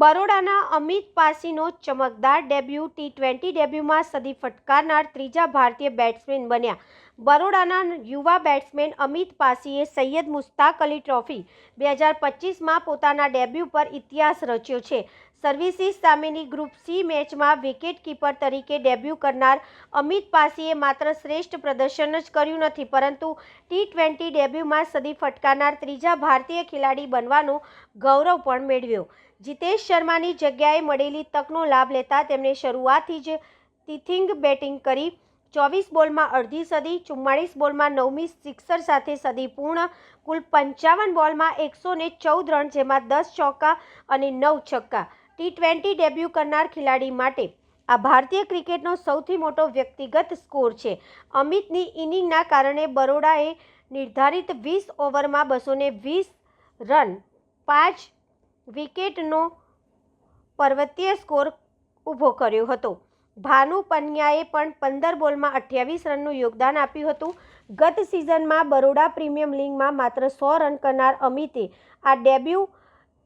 બરોડાના અમિત પાસીનો ચમકદાર debut T twenty ડેબ્યુમાં સદી ફટકારનાર ત્રીજા ભારતીય બેટ્સમેન બન્યા. બરોડાના યુવા બેટ્સમેન અમિત પાસીએ સૈયદ મુસ્તાક અલી ટ્રોફી બે હજાર પચીસમાં પોતાના ડેબ્યુ પર ઇતિહાસ રચ્યો છે. સર્વિસીસ સામેની ગ્રુપ સી મેચમાં વિકેટ કીપર તરીકે ડેબ્યુ કરનાર અમિત પાસીએ માત્ર શ્રેષ્ઠ પ્રદર્શન જ કર્યું નથી, પરંતુ ટી ટ્વેન્ટી ડેબ્યુમાં સદી ફટકારનાર ત્રીજા ભારતીય ખેલાડી બનવાનો ગૌરવ પણ મેળવ્યો. જીતેશ શર્માની જગ્યાએ મળેલી તકનો લાભ લેતા તેમણે શરૂઆતથી જ તિથિંગ બેટિંગ કરી. ચોવીસ બોલમાં અડધી સદી, ચુમ્માળીસ બોલમાં નવમી સિક્સર સાથે સદી પૂર્ણ. કુલ પંચાવન બોલમાં એકસો ને ચૌદ રન, જેમાં દસ ચોક્કા અને નવ છક્કા. ટી ટ્વેન્ટી ડેબ્યુ કરનાર ખેલાડી માટે આ ભારતીય ક્રિકેટનો સૌથી મોટો વ્યક્તિગત સ્કોર છે. અમિતની ઇનિંગના કારણે બરોડાએ નિર્ધારિત વીસ ઓવરમાં બસો વીસ રન, પાંચ વિકેટનો પર્વતીય સ્કોર ઊભો કર્યો હતો. ભાનુ પન્યાએ પણ પંદર બોલમાં અઠ્યાવીસ રનનું યોગદાન આપ્યું હતું. ગત સિઝનમાં બરોડા પ્રીમિયમ લીગમાં માત્ર સો રન કરનાર અમિતે આ ડેબ્યુ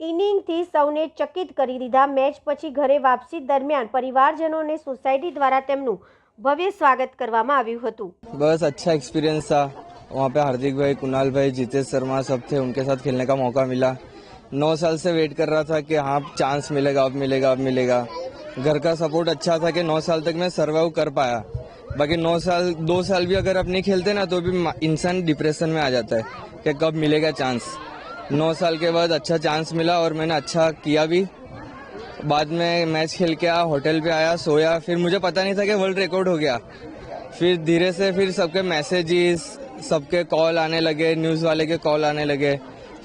ઇનિંગથી સૌને ચકિત કરી દીધા. મેચ પછી ઘરે વાપસી દરમિયાન પરિવારજનોને સોસાયટી દ્વારા તેમનું ભવ્ય સ્વાગત કરવામાં આવ્યું હતું. બસ અચ્છા એક્સપીરિયંસ થા વહાં पे હાર્દિક ભાઈ જીતેશ શર્મા સબ થે. ઉનકે સાથ ખેલને કા મોકા મિલા. नौ साल से वेट कर रहा था कि हाँ चांस मिलेगा, अब मिलेगा अब मिलेगा। घर का सपोर्ट अच्छा था कि नौ साल तक मैं सर्वाइव कर पाया। बाकी नौ साल, दो साल भी अगर अब नहीं खेलते ना तो भी इंसान डिप्रेशन में आ जाता है कि कब मिलेगा चांस नौ साल के बाद अच्छा चांस मिला और मैंने अच्छा किया भी। बाद में मैच खेल के आया होटल पे आया, सोया। फिर मुझे पता नहीं था कि वर्ल्ड रिकॉर्ड हो गया। फिर धीरे से फिर सबके मैसेजेस सबके कॉल आने लगे न्यूज़ वाले के कॉल आने लगे।